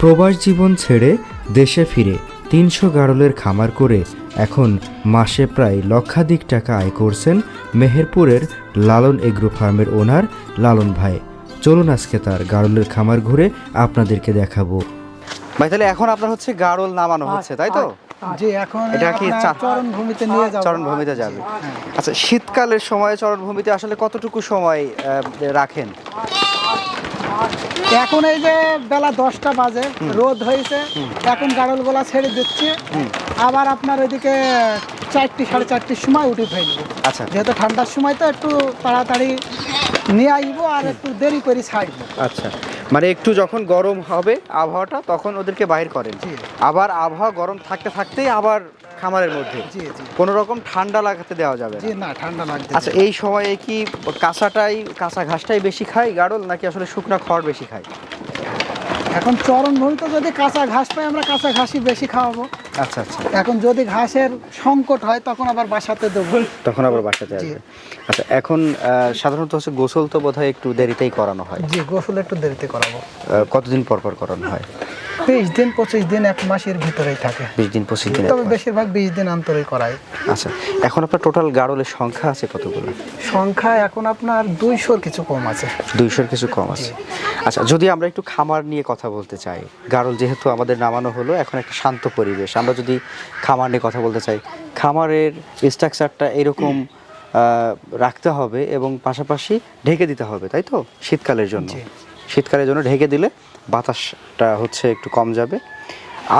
প্রবাস জীবন ছেড়ে দেশে ফিরে তিনশো গাড়লের খামার করে এখন মাসে প্রায় লক্ষাধিক টাকা আয় করছেন মেহেরপুরের লালন এগ্রো ফার্মের ওনার লালন ভাই। চলুন আজকে তার গাড়লের খামার ঘুরে আপনাদেরকে দেখাবো। ভাই তাহলে এখন আপনার হচ্ছে গাড়ল নামানো হচ্ছে তাই তো? জি এখন এটা কি চরণভূমিতে নিয়ে যাব। চরণভূমিতে যাবে। আচ্ছা শীতকালের সময় চরণভূমিতে আসলে কতটুকু সময় রাখেন? এখন এই যে বেলা দশটা বাজে রোদ হয়েছে এখন গাড়ল গোলা ছেড়ে দিচ্ছে। আবার আপনার ওইদিকে চারটি সাড়ে চারটির সময় উঠে ফেলব। আচ্ছা। যেহেতু ঠান্ডার সময় তো একটু তাড়াতাড়ি নিয়ে আসব আর একটু দেরি করে ছাড়বো। আচ্ছা। মানে একটু যখন গরম হবে আবহাওয়াটা তখন ওদেরকে বাইর করেন। আবার আবহাওয়া গরম থাকতে থাকতেই আবার খামারের মধ্যে। কোন রকম ঠান্ডা লাগাতে দেওয়া যাবে না। ঠান্ডা লাগবে আচ্ছা এই সময়ে কি কাঁচাটাই কাঁচা ঘাসটাই বেশি খায় গাড়ল নাকি আসলে শুকনা খড় বেশি খায়? এখন চরণ ভূমিতে যদি কাঁচা ঘাস পাই আমরা কাঁচা ঘাসই বেশি খাওয়াবো। আচ্ছা আচ্ছা। এখন যদি ঘাসের সংকট হয় তখন আবার বাসাতে দেবো। তখন আবার বাসাতে। আসবে। আচ্ছা এখন আহ, সাধারণত হচ্ছে গোসল তো বোধহয় একটু দেরিতেই করানো হয়। জি গোসল একটু দেরিতে করাবো। কতদিন পর পর করানো হয়? বিশ দিন পঁচিশ দিন এক মাসের ভিতরেই থাকে। বিশ দিন পঁচিশ দিন তবে বেশিরভাগ বিশ দিন অন্তরেই করায় আচ্ছা এখন আপনার টোটাল গাড়লের সংখ্যা আছে কতগুলো? সংখ্যা এখন আপনার দুইশোর কিছু কম আছে। দুইশোর কিছু কম আছে। আচ্ছা যদি আমরা একটু খামার নিয়ে কথা বলতে চাই গারল যেহেতু আমাদের নামানো হলো এখন একটা শান্ত পরিবেশ। আমরা যদি খামার নিয়ে কথা বলতে চাই খামারের স্ট্রাকচারটা এরকম রাখতে হবে এবং পাশাপাশি ঢেকে দিতে হবে তাই তো? শীতকালের জন্য। শীতকালের জন্য ঢেকে দিলে বাতাসটা হচ্ছে একটু কম যাবে।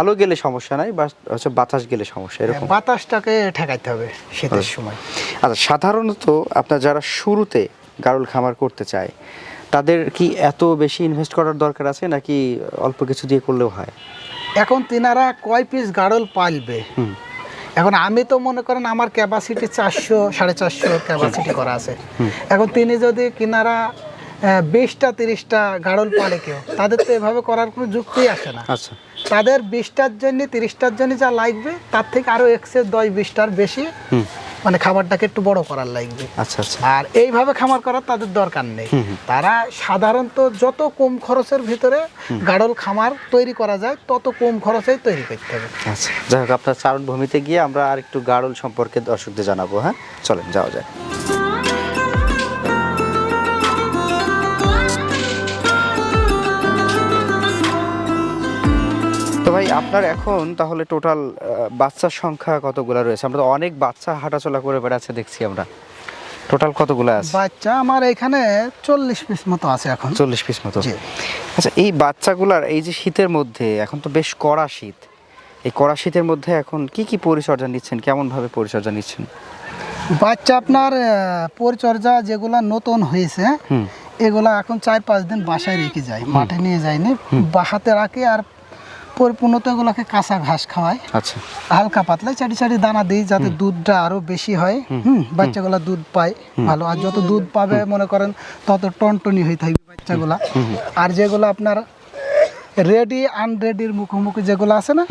আলো গেলে সমস্যা নাই বা হচ্ছে বাতাস গেলে সমস্যা এরকম। বাতাসটাকে ঠেকাইতে হবে শীতের সময়। আচ্ছা সাধারণত আপনার যারা শুরুতে গারুল খামার করতে চায় তাদের কি এত বেশি ইনভেস্ট করার দরকার আছে নাকি অল্প কিছু দিয়ে করলেও হয়? এখন তিনারা কয় পিস গাড়ল পালবে? এখন আমি তো মনে করেন আমার ক্যাপাসিটি চারশো সাড়ে চারশো ক্যাপাসিটি করা আছে। এখন তিনি যদি কিনারা বিশটা তিরিশটা গাড়ল পালে কেউ। তাদের তো এভাবে করার কোনো যুক্তি আসে না। আচ্ছা। তাদের বিশটার জন্য তিরিশটার জন্য যা লাগবে তার থেকে আরও এক্সেস দশ বিশটার বেশি মানে খাবারটাকে একটু বড় করার লাগবে। আচ্ছা আচ্ছা। আর এইভাবে খামার করার তাদের দরকার নেই। তারা সাধারণত যত কম খরচের ভিতরে গাড়ল খামার তৈরি করা যায় তত কম খরচেই তৈরি করতে হবে। আচ্ছা। যাই হোক আপনার চারণভূমিতে গিয়ে আমরা আর একটু গাড়ল সম্পর্কে দর্শকদের জানাব হ্যাঁ? চলেন যাওয়া যায় তো ভাই আপনার এখন তাহলে টোটাল বাচ্চার সংখ্যা কতগুলো রয়েছে? আমরা তো অনেক বাচ্চা হাঁটাচলা করে বেড়াচ্ছে দেখছি আমরা। টোটাল কতগুলো আছে? বাচ্চা আমার এখানে চল্লিশ পিস মতো আছে এখন। চল্লিশ পিস মতো। আচ্ছা এই বাচ্চাগুলার এই যে শীতের মধ্যে এখন তো বেশ কড়া শীত। এই কড়া শীতের মধ্যে এখন কি কি পরিচর্যা নিচ্ছেন? কেমনভাবে পরিচর্যা নিচ্ছেন? বাচ্চা আপনার পরিচর্যা যেগুলা নতুন হয়েছে এগুলা এখন চার পাঁচ দিন বাসায় রেখে যায় মাঠে নিয়ে যায়নি। বাসাতে রাখি আর পরিপূর্ণত এগুলাকে কাঁচা ঘাস খাওয়ায়। আচ্ছা। হালকা পাতলা চারি চারি দানা দিই যাতে দুধটা আরও বেশি হয়। হুম। বাচ্চাগুলা দুধ পায় ভালো। আর যত দুধ পাবে মনে করেন তত টনটনি হয়ে থাকবে বাচ্চাগুলা। আর যেগুলো আপনার রেডি আনরেডির মুখোমুখি যেগুলো আছে না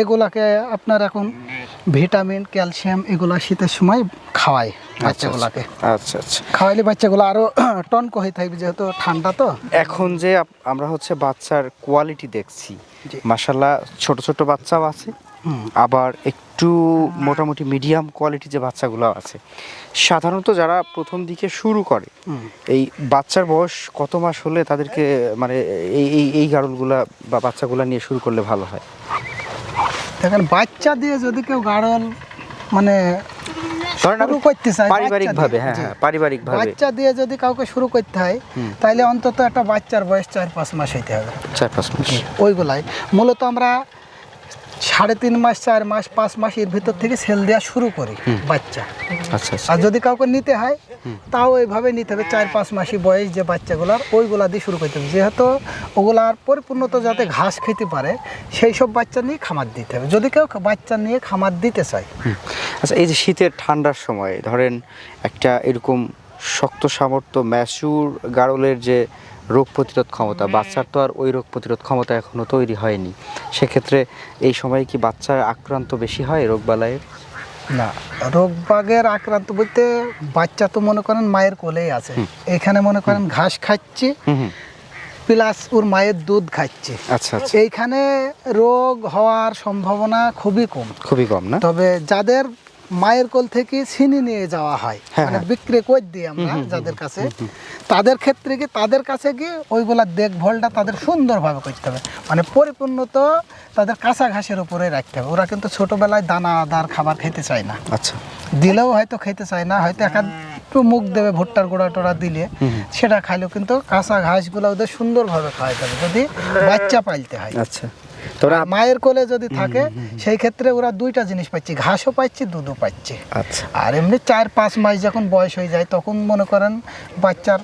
এগুলাকে আপনার এখন ভিটামিন ক্যালসিয়াম এগুলা শীতের সময় খাওয়ায়। বাচ্চাগুলাকে। আচ্ছা আচ্ছা। খাওয়াইলে বাচ্চাগুলো আরও টনক হয়ে থাকবে যেহেতু ঠান্ডা তো। এখন যে আমরা হচ্ছে বাচ্চার কোয়ালিটি দেখছি। মাসাল্লাহ ছোট ছোট বাচ্চাও আছে আবার একটু মোটামুটি মিডিয়াম কোয়ালিটি যে বাচ্চাগুলো আছে। সাধারণত যারা প্রথম দিকে শুরু করে এই বাচ্চার বয়স কত মাস হলে তাদেরকে মানে এই এই এই গাড়লগুলা বা বাচ্চাগুলা নিয়ে শুরু করলে ভালো হয়? দেখেন বাচ্চা দিয়ে যদি কেউ গাড়ল মানে ধরেন শুরু করতে চাই পারিবারিক ভাবে হ্যাঁ হ্যাঁ পারিবারিক ভাবে বাচ্চা দিয়ে যদি কাউকে শুরু করতে হয় তাহলে অন্তত একটা বাচ্চার বয়স চার পাঁচ মাস হইতে হবে। চার পাঁচ মাস। ওইগুলাই। মূলত আমরা সাড়ে তিন মাস চার মাস পাঁচ মাস এর ভিতর থেকে সেল দেওয়া শুরু করি বাচ্চা। আচ্ছা আচ্ছা। আর যদি কাউকে নিতে হয় তাও ওইভাবে নিতে হবে। চার পাঁচ মাসি বয়স যে বাচ্চাগুলার ওইগুলা দিয়ে শুরু করতে হবে। যেহেতু ওগুলার পরিপূর্ণত যাতে ঘাস খেতে পারে সেই সব বাচ্চা নিয়ে খামার দিতে হবে। যদি কেউ বাচ্চা নিয়ে খামার দিতে চায়। আচ্ছা এই যে শীতের ঠান্ডার সময় ধরেন একটা এরকম শক্ত সামর্থ্য ম্যাচুর গাড়লের যে রোগ প্রতিরোধ ক্ষমতা বাচ্চার তো আর ওই রোগ প্রতিরোধ ক্ষমতা এখনও তৈরি হয়নি। সেক্ষেত্রে এই সময় কি বাচ্চার আক্রান্ত বেশি হয় রোগবালাইয়ের? না রোগ বাগের আক্রান্ত বলতে বাচ্চা তো মনে করেন মায়ের কোলেই আছে। এখানে মনে করেন ঘাস খাচ্ছে প্লাস ওর মায়ের দুধ খাচ্ছে। আচ্ছা আচ্ছা। এইখানে রোগ হওয়ার সম্ভাবনা খুবই কম। খুবই কম না? তবে যাদের মায়ের কোল থেকে ছিনি নিয়ে যাওয়া হয় হ্যাঁ, মানে হ্যাঁ। বিক্রি করে দিই আমরা যাদের কাছে। তাদের ক্ষেত্রে কি তাদের কাছে গিয়ে ওইগুলা দেখভালটা তাদের সুন্দরভাবে করতে হবে। মানে পরিপূর্ণ তো তাদের কাঁচা ঘাসের উপরে রাখতে হবে। ওরা কিন্তু ছোটবেলায় দানা আদার খাবার খেতে চায় না। আচ্ছা। দিলেও হয়তো খেতে চায় না হয়তো এক একটু মুখ দেবে ভুট্টার গোড়া টোড়া দিলে সেটা খাইলেও কিন্তু কাঁচা ঘাসগুলো ওদের সুন্দরভাবে খাওয়াইতে হবে যদি বাচ্চা পাইতে হয়। আচ্ছা। তোরা মায়ের কোলে যদি থাকে সেই ক্ষেত্রে ওরা দুইটা জিনিস পাচ্ছে ঘাসও পাচ্ছে দুধও পাচ্ছে। আচ্ছা। আর এমনি চার পাঁচ মাস যখন বয়স হয়ে যায় তখন মনে করেন বাচ্চার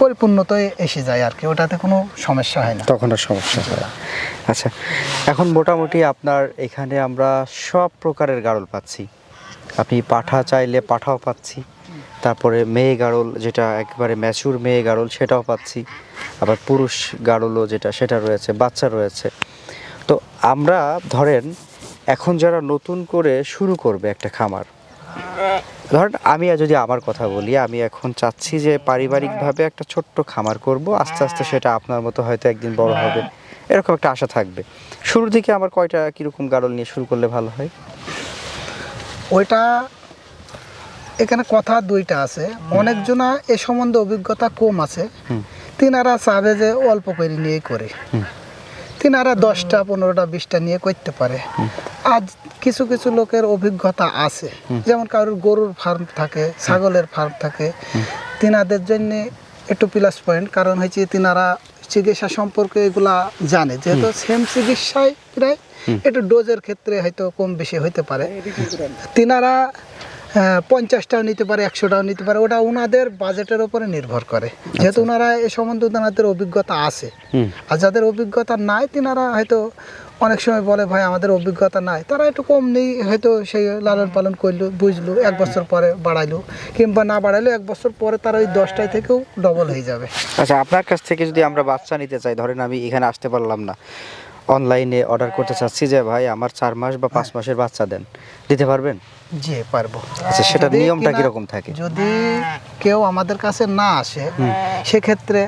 পরিপূর্ণতায় এসে যায় আর কি ওটাতে কোনো সমস্যা হয় না। তখন আর সমস্যা হয়। আচ্ছা এখন মোটামুটি আপনার এখানে আমরা সব প্রকারের গাড়ল পাচ্ছি। আপনি পাঠা চাইলে পাঠাও পাচ্ছি তারপরে মেয়ে গাড়ল যেটা একবারে ম্যাচুর মেয়ে গাড়ল সেটাও পাচ্ছি। আবার পুরুষ গাড়লও যেটা সেটা রয়েছে বাচ্চা রয়েছে। তো আমরা ধরেন এখন যারা নতুন করে শুরু করবে একটা খামার ধরেন আমি যদি আমার কথা বলি আমি এখন চাচ্ছি যে পারিবারিকভাবে একটা ছোট্ট খামার করব আস্তে আস্তে সেটা আপনার মতো হয়তো একদিন বড় হবে এরকম একটা আশা থাকবে। শুরুর দিকে আমার কয়টা কীরকম গাড়ল নিয়ে শুরু করলে ভালো হয়? ওইটা এখানে কথা দুইটা আছে। অনেকজনা এ সম্বন্ধে অভিজ্ঞতা কম আছে। তিনারা চাবে যে অল্প করে নিয়ে করে। তিনারা দশটা পনেরোটা বিশটা নিয়ে করতে পারে। আজ কিছু কিছু লোকের অভিজ্ঞতা আছে। যেমন কারোর গরুর ফার্ম থাকে ছাগলের ফার্ম থাকে। তিনাদের জন্য একটু প্লাস পয়েন্ট কারণ হচ্ছে তিনারা চিকিৎসা সম্পর্কে এগুলা জানে। যেহেতু সেম চিকিৎসায় প্রায় একটু ডোজের ক্ষেত্রে হয়তো কম বেশি হইতে পারে। তিনারা পঞ্চাশটাও নিতে পারে একশোটাও নিতে পারে ওটা ওনাদের বাজেটের উপরে নির্ভর করে। যেহেতু ওনারা এ সম্বন্ধে ওনাদের অভিজ্ঞতা আছে। আর যাদের অভিজ্ঞতা নাই তিনারা হয়তো অনেক সময় বলে ভাই আমাদের অভিজ্ঞতা নাই। তারা একটু কম নেই হয়তো সেই লালন পালন করল বুঝলো এক বছর পরে বাড়াইলো কিংবা না বাড়াইলো এক বছর পরে তারা ওই দশটায় থেকেও ডবল হয়ে যাবে। আচ্ছা আপনার কাছ থেকে যদি আমরা বাচ্চা নিতে চাই ধরেন আমি এখানে আসতে পারলাম না অনলাইনে অর্ডার করতে চাচ্ছি যে ভাই আমার চার মাস বা পাঁচ মাসের বাচ্চা দেন। দিতে পারবেন? জি পারব। আচ্ছা সেটার নিয়মটা কীরকম থাকে? যদি কেউ আমাদের কাছে না আসে সেক্ষেত্রে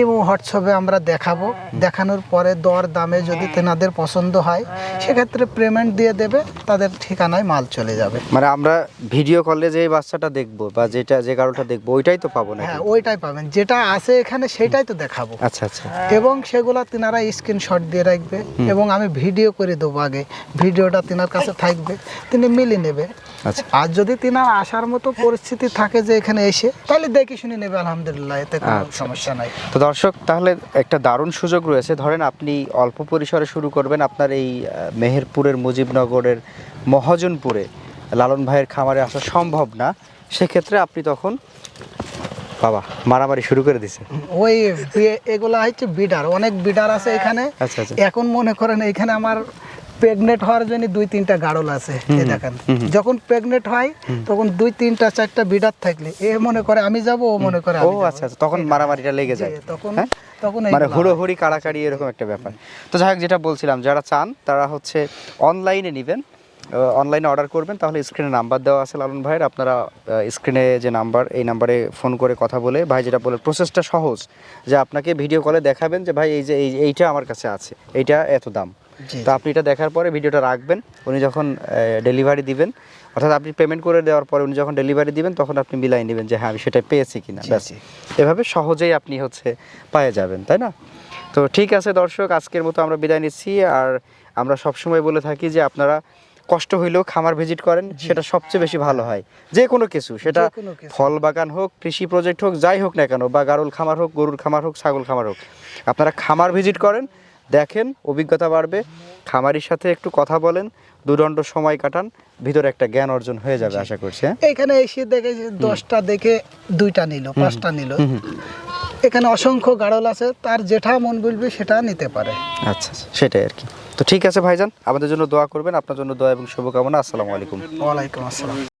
ইমো হোয়াটসঅ্যাপে আমরা দেখাবো। দেখানোর পরে দর দামে যদি তেনাদের পছন্দ হয় সেক্ষেত্রে পেমেন্ট দিয়ে দেবে তাদের ঠিকানায় মাল চলে যাবে। মানে আমরা ভিডিও কলে যে বাচ্চাটা দেখব বা যেটা যে কারোটা দেখব ওইটাই তো পাবো না হ্যাঁ ওইটাই পাবেন। যেটা আছে এখানে সেটাই তো দেখাবো। আচ্ছা আচ্ছা। এবং সেগুলা তিনারা স্ক্রিনশট দিয়ে রাখবে এবং আমি ভিডিও করে দেবো আগে। ভিডিওটা তিনার কাছে থাকবে তিনি মিলিয়ে নেবে। আচ্ছা। আর যদি তিনার আসার মতো পরিস্থিতি থাকে যে এখানে এসে তাহলে দেখে শুনে নেবে আলহামদুলিল্লাহ এতে কোনো আচ্ছা। সমস্যা নাই। তো দর্শক তাহলে একটা দারুণ সুযোগ রয়েছে। ধরেন আপনি অল্প পরিসরে শুরু করবেন আপনার এই মেহেরপুরের মুজিবনগরের মহাজনপুরে। লালন ভাইয়ের খামারে আসা সম্ভব না। সেক্ষেত্রে আপনি তখন বাবা মারামারি শুরু করে দিছে ওই এগুলা হচ্ছে বিডার। অনেক বিডার আছে এখানে। আচ্ছা, আচ্ছা। এখন মনে করেন এখানে আমার প্রেগনেন্ট হওয়ার জন্য দুই তিনটা গাড়ল আছে দেখেন। যখন প্রেগনেন্ট হয় তখন দুই তিনটা চারটা বিডার থাকলে এ মনে করে আমি যাব ও মনে করে ও আচ্ছা আচ্ছা তখন মারামারিটা লেগে যায়। তখন হ্যাঁ? তখন মানে হুড়োহুড়ি কাড়াকাড়ি এরকম একটা ব্যাপার। তো যাই হোক যেটা বলছিলাম যারা চান তারা হচ্ছে অনলাইনে নেবেন। অনলাইনে অর্ডার করবেন তাহলে স্ক্রিনে নাম্বার দেওয়া আছে লালন ভাইয়ের। আপনারা স্ক্রিনে যে নাম্বার এই নাম্বারে ফোন করে কথা বলে ভাই যেটা বলে প্রসেসটা সহজ। যে আপনাকে ভিডিও কলে দেখাবেন যে ভাই এই যে এই এইটা আমার কাছে আছে এইটা এত দাম। তো আপনি এটা দেখার পরে ভিডিওটা রাখবেন। উনি যখন ডেলিভারি দিবেন অর্থাৎ আপনি পেমেন্ট করে দেওয়ার পরে উনি যখন ডেলিভারি দিবেন তখন আপনি মিলাই নেবেন যে হ্যাঁ আমি সেটা পেয়েছি কিনা। ব্যাস। এভাবে সহজেই আপনি হচ্ছে পায়ে যাবেন তাই না? তো ঠিক আছে দর্শক আজকের মতো আমরা বিদায় নিচ্ছি। আর আমরা সবসময় বলে থাকি যে আপনারা কষ্ট হইলেও খামার ভিজিট করেন সেটা সবচেয়ে বেশি ভালো হয়। যে কোনো কিছু সেটা। ফল বাগান হোক কৃষি প্রজেক্ট হোক যাই হোক না কেন বা গারুল খামার হোক গরুর খামার হোক ছাগল খামার হোক আপনারা খামার ভিজিট করেন দেখেন অভিজ্ঞতা বাড়বে। খামারির সাথে একটু কথা বলেন দুদণ্ড সময় কাটান ভিতরে একটা জ্ঞান অর্জন হয়ে যাবে আশা করছি হ্যাঁ? এইখানে এসে দেখে যে দশটা দেখে দুইটা নিল পাঁচটা নিল। এখানে অসংখ্য গাড়ল আছে তার যেটা মন বলবে সেটা নিতে পারে। আচ্ছা আচ্ছা, সেটাই আর কি। তো ঠিক আছে ভাইজান আমাদের জন্য দোয়া করবেন আপনার জন্য দোয়া এবং শুভকামনা আসসালামু আলাইকুম। ওয়ালাইকুম আসসালাম।